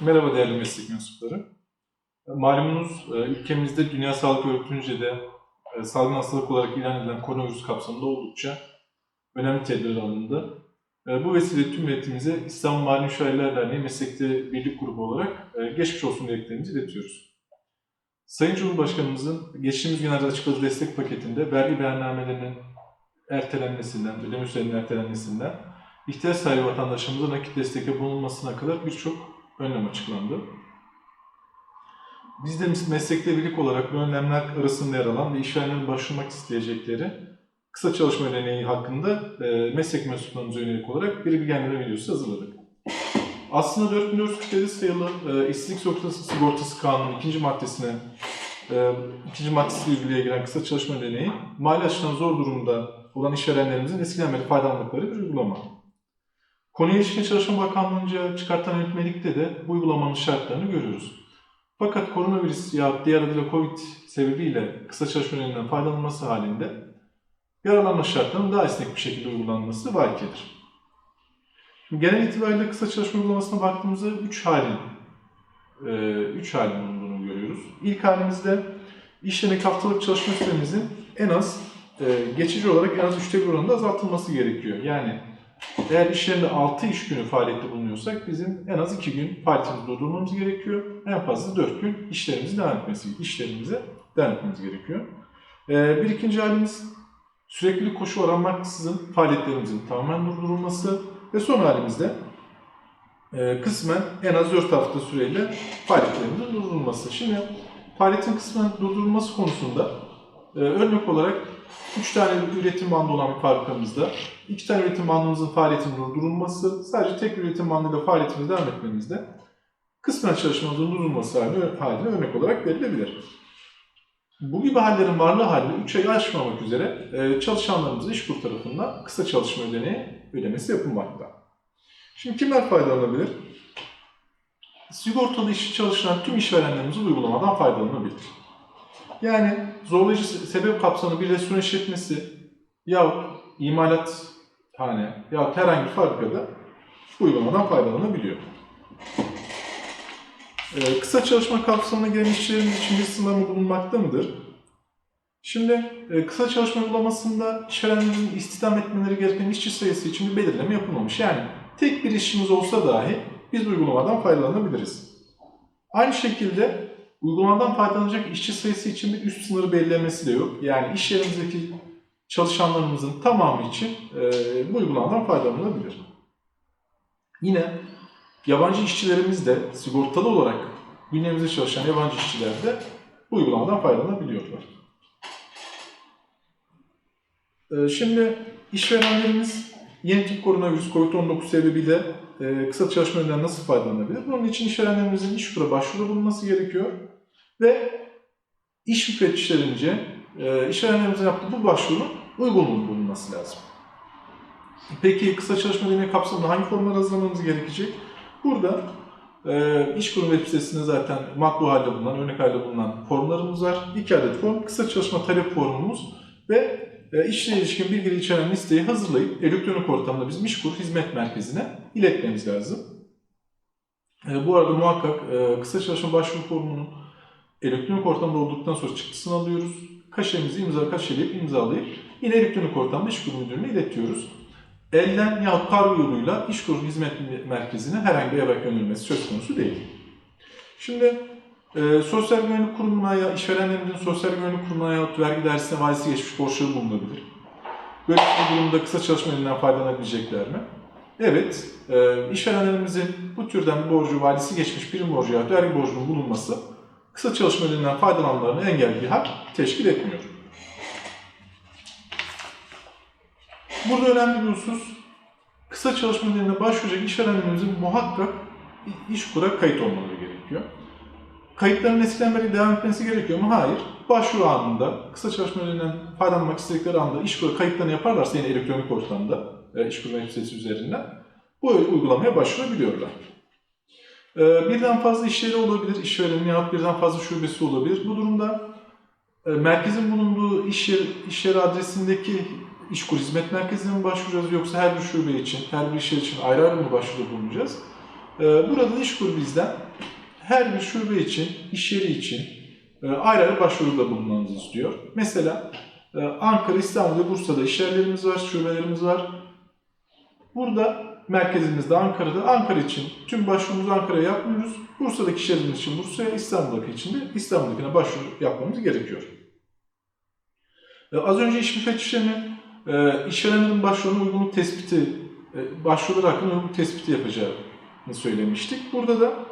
Merhaba değerli meslek mensupları. Malumunuz e, ülkemizde Dünya Sağlık Örgütü'nce de e, salgın hastalık olarak ilan edilen koronavirüs kapsamında oldukça önemli tedbirler alındı. E, Bu vesileyle tüm milletimize İstanbul Mali Müşavirler Derneği Meslekte Birlik Grubu olarak e, geçmiş olsun dileklerimizi iletiyoruz. Sayın Cumhurbaşkanımızın geçtiğimiz günlerde açıkladığı destek paketinde vergi beyannamelerinin ertelenmesinden, ödeme sürelerinin ertelenmesinden ihtiyaç sahibi vatandaşlarımıza nakit destekte bulunmasına kadar birçok önlem açıklandı. Biz de meslekte birlik olarak bu önlemler arasında yer alan ve işverenlerin başvurmak isteyecekleri kısa çalışma ödeneği hakkında e, meslek mensuplarımıza yönelik olarak bir bilgilendirme videosu hazırladık. Aslında 4447 sayılı e, işsizlik sigortası, sigortası kanunun ikinci maddesine e, ikinci maddesiyle yürürlüğe giren kısa çalışma ödeneği mali açıdan zor durumda olan işverenlerimizin eskiden beri faydalandıkları bir uygulama. Konuya ilişkin Çalışma Bakanlığı'nca çıkartan yönetmelikte de bu uygulamanın şartlarını görüyoruz. Fakat koronavirüs ya diğer adıyla Covid sebebiyle kısa çalışma önerinden faydalanılması halinde yararlanma şartlarının daha esnek bir şekilde uygulanması vakidir. Şimdi genel itibariyle kısa çalışma uygulamasına baktığımızda 3 halin 3 halin bulunduğunu görüyoruz. İlk halimizde iş haftalık çalışma süremizin en az e, geçici olarak en az üçte bir oranında azaltılması gerekiyor. Yani eğer iş yerinde 6 iş günü faaliyette bulunuyorsak bizim en az 2 gün faaliyetimizi durdurmamız gerekiyor. En fazla 4 gün işlerimizi devam etmesi, işlerimize devam etmemiz gerekiyor. Ee, bir ikinci halimiz sürekli koşu aranmaksızın faaliyetlerimizin tamamen durdurulması ve son halimizde e, kısmen en az 4 hafta süreyle faaliyetlerimizin durdurulması. Şimdi faaliyetin kısmen durdurulması konusunda e, örnek olarak 3 tane üretim bandı olan bir fabrikamızda 2 tane üretim bandımızın faaliyetinin durdurulması, sadece tek üretim bandıyla faaliyetimize devam etmemizde kısmen çalışmamızın durdurulması haline, örnek olarak verilebilir. Bu gibi hallerin varlığı halinde 3 ayı aşmamak üzere e, çalışanlarımıza İşkur tarafından kısa çalışma ödeneği ödemesi yapılmakta. Şimdi kimler faydalanabilir? Sigortalı işçi çalışan tüm işverenlerimiz uygulamadan faydalanabilir. Yani zorlayıcı sebep kapsamlı bir restoran işletmesi yahut imalat hane yahut herhangi bir fabrikada uygulamadan faydalanabiliyor. Ee, kısa çalışma kapsamına giren işçilerimiz için bir sınırlama bulunmakta mıdır? Şimdi e, kısa çalışma uygulamasında işverenlerin istihdam etmeleri gereken işçi sayısı için bir belirleme yapılmamış. Yani tek bir işimiz olsa dahi biz uygulamadan faydalanabiliriz. Aynı şekilde uygulamadan faydalanacak işçi sayısı için bir üst sınırı belirlemesi de yok. Yani iş yerimizdeki çalışanlarımızın tamamı için e, bu uygulamadan faydalanabilir. Yine yabancı işçilerimiz de sigortalı olarak bünyemizde çalışan yabancı işçiler de bu uygulamadan faydalanabiliyorlar. E, şimdi işverenlerimiz yeni tip koronavirüs COVID-19 sebebiyle e, kısa çalışma öneğinden nasıl faydalanabilir? Bunun için işverenlerimizin iş kura başvuru bulunması gerekiyor ve iş müfettişlerince e, işverenlerimizin yaptığı bu başvurunun uygunluğu bulunması lazım. Peki kısa çalışma ödeneği kapsamında hangi formlar hazırlamamız gerekecek? Burada e, iş kurum web sitesinde zaten makro halde bulunan, örnek halde bulunan formlarımız var. İki adet form, kısa çalışma talep formumuz ve işle ilişkin bilgileri içeren listeyi hazırlayıp elektronik ortamda bizim İşkur Hizmet Merkezi'ne iletmemiz lazım. E, bu arada muhakkak e, kısa çalışma başvuru formunun elektronik ortamda olduktan sonra çıktısını alıyoruz. Kaşemizi imza kaşeleyip imzalayıp yine elektronik ortamda İşkur Müdürlüğü'ne iletiyoruz. Elden yahut kargo yoluyla İşkur Hizmet Merkezi'ne herhangi bir evrak gönderilmesi söz konusu değil. Şimdi e, Sosyal Güvenlik Kurumu'na ya işverenlerimizin Sosyal Güvenlik Kurumu'na yahut vergi dairesine vadisi geçmiş borçları bulunabilir. Böyle bir durumda kısa çalışma elinden faydalanabilecekler mi? Evet, e, işverenlerimizin bu türden borcu, vadisi geçmiş prim borcu yahut vergi borcunun bulunması kısa çalışma elinden faydalanmalarını engelli bir hak teşkil etmiyor. Burada önemli bir husus, kısa çalışma ödeneğine başvuracak işverenlerimizin muhakkak iş kura kayıt olmaları gerekiyor. Kayıtların eskiden beri devam etmesi gerekiyor mu? Hayır. Başvuru anında, kısa çalışma ödeneğinden faydalanmak istedikleri anda iş kura kayıtlarını yaparlarsa yine elektronik ortamda, e, iş kura web sitesi üzerinden bu uygulamaya başvurabiliyorlar. E, birden fazla iş yeri olabilir, işverenin yahut birden fazla şubesi olabilir. Bu durumda e, merkezin bulunduğu iş yeri, iş yeri adresindeki İşkur Hizmet Merkezi'ne mi başvuracağız yoksa her bir şube için, her bir iş yeri için ayrı ayrı mı başvuruda bulunacağız? Ee, burada İşkur bizden her bir şube için, iş yeri için e, ayrı ayrı başvuruda bulunmanızı istiyor. Mesela e, Ankara, İstanbul ve Bursa'da iş yerlerimiz var, şubelerimiz var. Burada merkezimizde Ankara'da, Ankara için tüm başvurumuzu Ankara'ya yapmıyoruz. Bursa'daki iş yerimiz için Bursa'ya, İstanbul'daki için de İstanbul'dakine başvuru yapmamız gerekiyor. E, az önce iş müfettişlerinin e, işverenlerin başvurunun uygunluk tespiti, başvurular hakkında uygunluk tespiti yapacağını söylemiştik. Burada da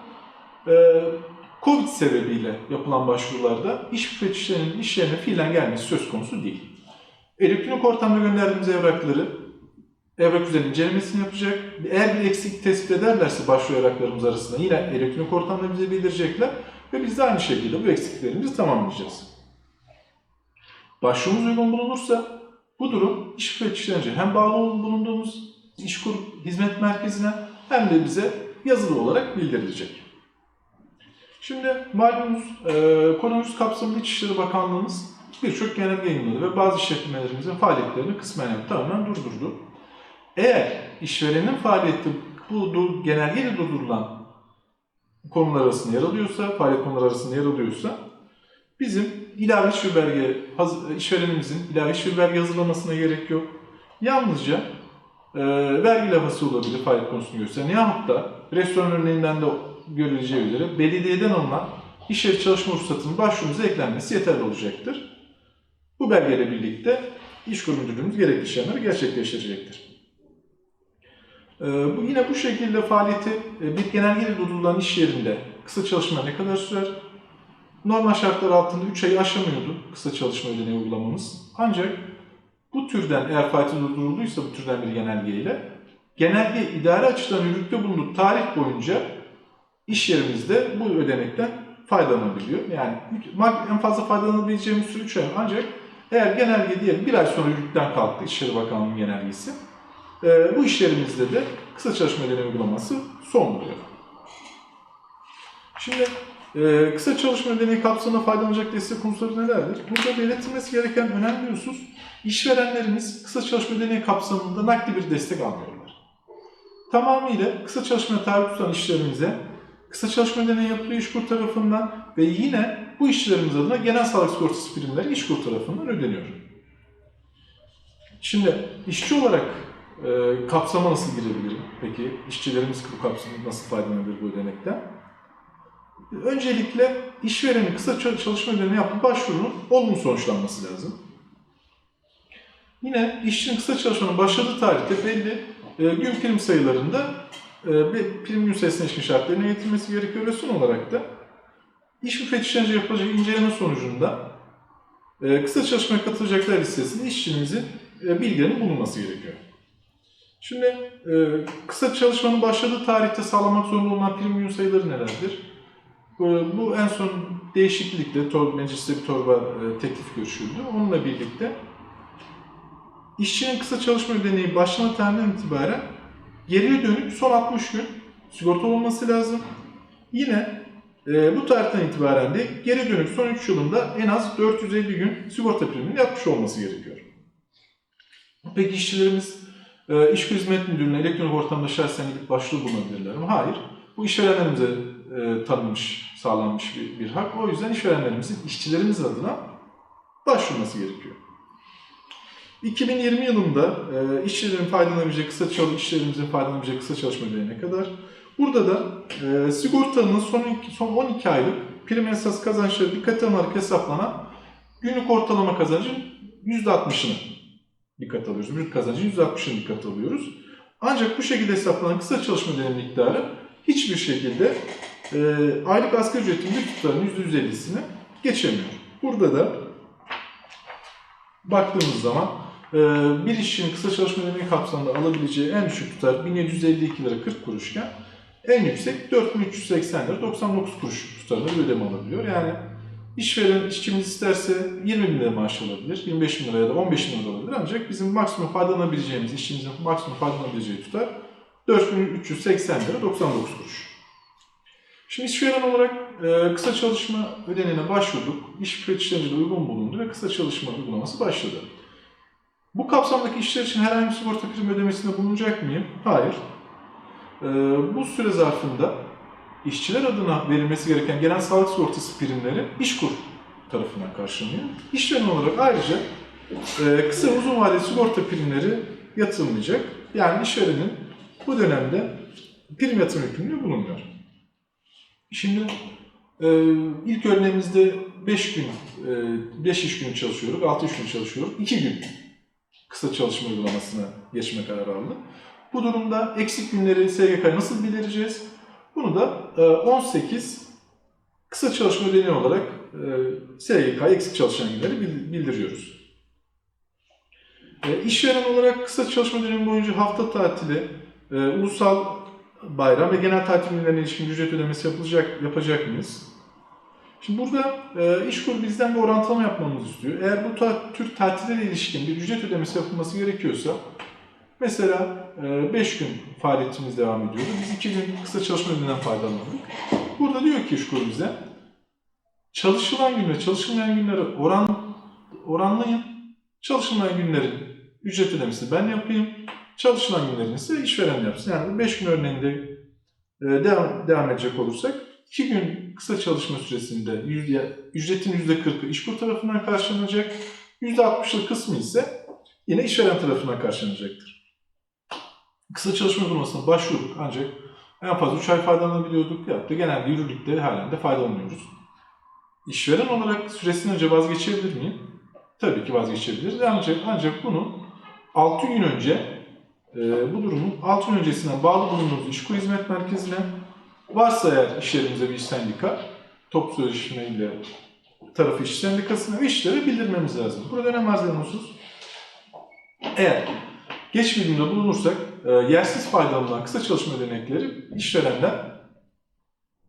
Covid sebebiyle yapılan başvurularda iş müfettişlerinin iş yerine fiilen gelmesi söz konusu değil. Elektronik ortamda gönderdiğimiz evrakları evrak üzerinde incelemesini yapacak. Eğer bir eksik tespit ederlerse başvuru evraklarımız arasında yine elektronik ortamda bize bildirecekler ve biz de aynı şekilde bu eksiklerimizi tamamlayacağız. Başvurumuz uygun bulunursa bu durum iş müfettişlerince hem bağlı bulunduğumuz işkur hizmet merkezine hem de bize yazılı olarak bildirilecek. Şimdi malumunuz e, koronavirüs kapsamında İçişleri Bakanlığımız birçok genelge yayınladı ve bazı işletmelerimizin faaliyetlerini kısmen yani tamamen durdurdu. Eğer işverenin faaliyeti bu dur- genelgeyle durdurulan konular arasında yer alıyorsa, faaliyet konuları arasında yer alıyorsa bizim ilave iş belge, işverenimizin ilave iş belge hazırlamasına gerek yok. Yalnızca e, vergi lafası olabilir faaliyet konusunu gösteren yahut da restoran örneğinden de görüleceği üzere belediyeden alınan iş yeri çalışma ruhsatının başvurumuza eklenmesi yeterli olacaktır. Bu belgeyle birlikte iş kurum müdürlüğümüz gerekli işlemleri gerçekleştirecektir. Ee, bu yine bu şekilde faaliyeti e, bir genelgeyle durdurulan iş yerinde kısa çalışma ne kadar sürer? Normal şartlar altında 3 ayı aşamıyordu kısa çalışma ödeneği uygulamamız. Ancak bu türden eğer faaliyeti durdurulduysa bu türden bir genelgeyle genelge idari açıdan yürürlükte bulunduğu tarih boyunca iş yerimizde bu ödenekten faydalanabiliyor. Yani en fazla faydalanabileceğimiz süre 3 ay ancak eğer genelge diyelim bir ay sonra yürürlükten kalktı İçişleri Bakanlığı'nın genelgesi. e, bu iş yerimizde de kısa çalışma ödeneği uygulaması son buluyor. Şimdi e, kısa çalışma ödeneği kapsamında faydalanacak destek unsurları nelerdir? Burada belirtilmesi gereken önemli husus işverenlerimiz kısa çalışma ödeneği kapsamında nakdi bir destek almıyorlar. Tamamıyla kısa çalışma tabi tutan işlerimize kısa çalışma ödeneği yapılıyor İşkur tarafından ve yine bu işçilerimiz adına genel sağlık sigortası primleri İşkur tarafından ödeniyor. Şimdi işçi olarak e, kapsama nasıl girebilirim? Peki işçilerimiz bu kapsamda nasıl faydalanabilir bu ödenekten? Öncelikle işverenin kısa ça- çalışma ödeneği yaptığı başvurunun olumlu sonuçlanması lazım. Yine işçinin kısa çalışmanın başladığı tarihte belli e, gün prim sayılarında bir prim gün sayısına ilişkin şartların eğitilmesi gerekiyor ve son olarak da iş müfettişlerince yapılacak inceleme sonucunda e, kısa çalışmaya katılacaklar listesinde işçimizin e, bilgilerinin bulunması gerekiyor. Şimdi e, kısa çalışmanın başladığı tarihte sağlamak zorunda olan gün sayıları nelerdir? Bu en son değişiklikle tor, mecliste bir torba teklif görüşüldü. Onunla birlikte işçinin kısa çalışma ödeneği başlama tarihinden itibaren geriye dönük son 60 gün sigorta olması lazım. Yine e, bu tarihten itibaren de geri dönük son 3 yılında en az 450 gün sigorta primini yapmış olması gerekiyor. Peki işçilerimiz e, İş Hizmet Müdürlüğü'ne elektronik ortamda şahsen gidip başvuru bulunabilirler mi? Hayır. Bu işverenlerimize e, tanınmış, sağlanmış bir, bir hak. O yüzden işverenlerimizin işçilerimiz adına başvurması gerekiyor. 2020 yılında e, işçilerin faydalanabileceği kısa çalış işçilerimizin faydalanabileceği kısa çalışma ödeneğine kadar burada da e, sigortanın son, son 12 aylık prim esas kazançları dikkate alınarak hesaplanan günlük ortalama kazancın %60'ını dikkat alıyoruz. Brüt kazancın %60'ını dikkat alıyoruz. Ancak bu şekilde hesaplanan kısa çalışma ödeneği miktarı hiçbir şekilde e, aylık asgari ücretin bir tutarının %150'sini geçemiyor. Burada da baktığımız zaman bir işçinin kısa çalışma ödeneği kapsamında alabileceği en düşük tutar 1752 lira 40 kuruşken en yüksek 4380 lira 99 kuruş tutarında bir ödeme alabiliyor. Yani işveren işçimiz isterse 20 bin lira maaş alabilir, 25 bin lira ya da 15 bin lira alabilir. Ancak bizim maksimum faydalanabileceğimiz, işçimizin maksimum faydalanabileceği tutar 4380 lira 99 kuruş. Şimdi işveren olarak e, kısa çalışma ödeneğine başvurduk. İş müfettişlerince de uygun bulundu ve kısa çalışma uygulaması başladı. Bu kapsamdaki işler için herhangi bir sigorta prim ödemesinde bulunacak mıyım? Hayır. Ee, bu süre zarfında işçiler adına verilmesi gereken gelen sağlık sigortası primleri İşkur tarafından karşılanıyor. İşveren olarak ayrıca e, kısa ve uzun vadeli sigorta primleri yatırılmayacak. Yani işverenin bu dönemde prim yatırım yükümlülüğü bulunmuyor. Şimdi e, ilk örneğimizde 5 gün, 5 iş günü çalışıyoruz, 6 iş günü çalışıyoruz. 2 gün kısa çalışma uygulamasına geçme kararı aldı. Bu durumda eksik günleri SGK'ya nasıl bildireceğiz? Bunu da e, 18 kısa çalışma ödeneği olarak e, SGK'ya eksik çalışan günleri bil- bildiriyoruz. E, işveren olarak kısa çalışma dönemi boyunca hafta tatili, e, ulusal bayram ve genel tatil günlerine ilişkin ücret ödemesi yapılacak, yapacak mıyız? Şimdi burada e, İşkur bizden bir orantılama yapmamızı istiyor. Eğer bu ta- tür tatillere ilişkin bir ücret ödemesi yapılması gerekiyorsa, mesela 5 gün faaliyetimiz devam ediyordu. Biz 2 gün kısa çalışma ödeneğinden faydalandık. Burada diyor ki İşkur bize, çalışılan günle çalışılmayan günleri oran, oranlayın. Çalışılmayan günlerin ücret ödemesini ben yapayım. Çalışılan günlerin ise işveren yapsın. Yani 5 gün örneğinde e, devam, devam edecek olursak 2 gün kısa çalışma süresinde ücretin %40'ı işkur tarafından karşılanacak. %60'lık kısmı ise yine işveren tarafından karşılanacaktır. Kısa çalışma uygulamasına başvurduk ancak en fazla 3 ay faydalanabiliyorduk. Ya da genelde yürürlükte halen de faydalanıyoruz. İşveren olarak süresinden önce vazgeçebilir miyim? Tabii ki vazgeçebiliriz. Ancak, ancak bunu 6 gün önce e, bu durumun 6 gün öncesinden bağlı bulunduğumuz işkur hizmet merkezine varsa eğer iş yerimizde bir iş sendika, toplu sözleşmeyle tarafı iş sendikasına ve işlere bildirmemiz lazım. Burada önem arz husus, eğer geç bildirimde bulunursak e, yersiz faydalanan kısa çalışma ödenekleri işverenden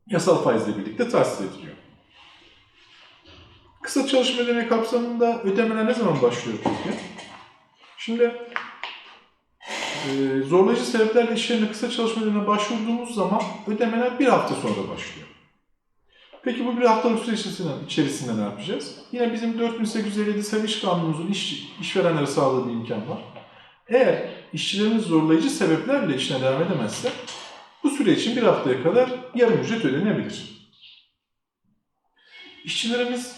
yasal faizle birlikte tahsis ediliyor. Kısa çalışma ödeneği kapsamında ödemeler ne zaman başlıyor peki? Şimdi e, zorlayıcı sebeplerle iş yerine kısa çalışma ödeneğine başvurduğumuz zaman ödemeler bir hafta sonra başlıyor. Peki bu bir haftalık süre içerisinde, içerisinde ne yapacağız? Yine bizim 4857 sayılı iş kanunumuzun iş, işverenlere sağladığı imkan var. Eğer işçilerimiz zorlayıcı sebeplerle işine devam edemezse bu süre için bir haftaya kadar yarım ücret ödenebilir. İşçilerimiz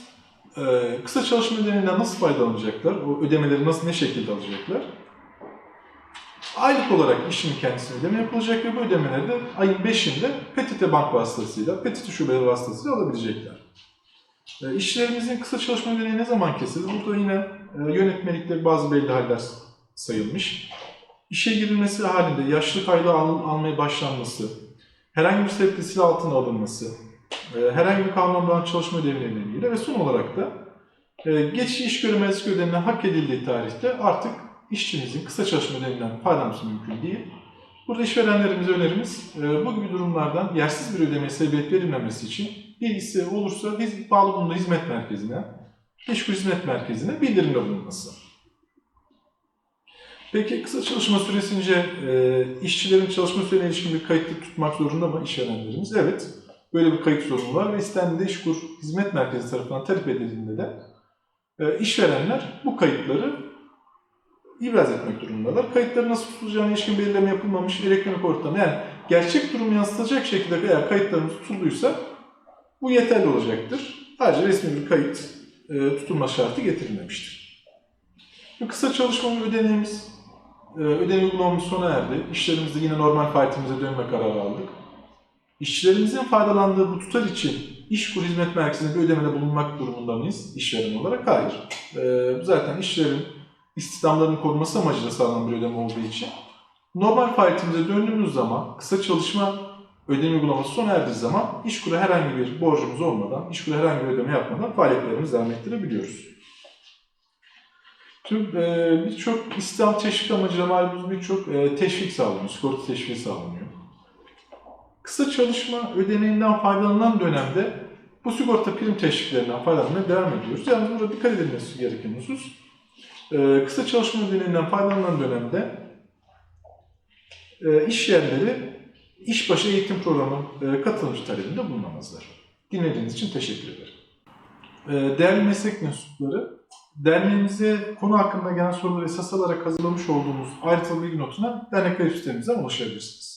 e, kısa çalışma ödeneğinden nasıl faydalanacaklar? O ödemeleri nasıl, ne şekilde alacaklar? Aylık olarak işin kendisine ödeme yapılacak ve bu ödemeleri de ayın 5'inde PTT Bank vasıtasıyla, PTT şubeleri vasıtasıyla alabilecekler. E, işçilerimizin kısa çalışma ödeneği ne zaman kesilir? Burada yine e, yönetmelikte bazı belli haller sayılmış. İşe girilmesi halinde yaşlılık aylığı al- almaya başlanması, herhangi bir sebeple silah altına alınması, e, herhangi bir kanundan çalışma ödevleriyle ilgili ve son olarak da e, geçici iş göremezlik ödeminden hak edildiği tarihte artık işçimizin kısa çalışma ödeminden faydalanması mümkün değil. Burada işverenlerimize önerimiz e, bu gibi durumlardan yersiz bir ödemeye sebebiyet verilmemesi için bilgisi olursa biz bağlı bulunduğu hizmet merkezine, İşkur Hizmet Merkezi'ne bildirimde bulunması. Peki kısa çalışma süresince e, işçilerin çalışma sürelerine ilişkin bir kayıtlı tutmak zorunda mı işverenlerimiz? Evet. Böyle bir kayıt sorunu var ve istendiğinde İşkur Hizmet Merkezi tarafından talep edildiğinde de e, işverenler bu kayıtları ibraz etmek durumundalar. Kayıtları nasıl tutulacağına ilişkin belirleme yapılmamış elektronik ortam. Yani gerçek durumu yansıtacak şekilde eğer kayıtlarımız tutulduysa bu yeterli olacaktır. Ayrıca resmi bir kayıt e, tutulma şartı getirilmemiştir. Bu kısa çalışma ödeneğimiz, e, ödeneği uygulamamız sona erdi. İşlerimizde yine normal faaliyetimize dönme kararı aldık. İşçilerimizin faydalandığı bu tutar için İşkur Hizmet Merkezi'nde bir ödemede bulunmak durumunda mıyız işveren olarak? Hayır. E, zaten işlerin istihdamlarının korunması amacıyla sağlanan bir ödeme olduğu için normal faaliyetimize döndüğümüz zaman kısa çalışma ödeme uygulaması sona erdiği zaman İşkur'a herhangi bir borcumuz olmadan, İşkur'a herhangi bir ödeme yapmadan faaliyetlerimizi devam ettirebiliyoruz. Tüm e, birçok istihdam teşvik amacıyla malumuz birçok e, teşvik sağlanıyor, sigorta teşviki sağlanıyor. Kısa çalışma ödeneğinden faydalanan dönemde bu sigorta prim teşviklerinden faydalanmaya devam ediyoruz. Yani burada dikkat edilmesi gereken husus, e, kısa çalışma ödeneğinden faydalanan dönemde e, iş yerleri işbaşı eğitim programı e, katılımcı talebinde bulunamazlar. Dinlediğiniz için teşekkür ederim. E, değerli meslek mensupları, derneğimize konu hakkında gelen soruları esas alarak hazırlamış olduğumuz ayrıntılı bilgi notuna dernek web sitemizden ulaşabilirsiniz.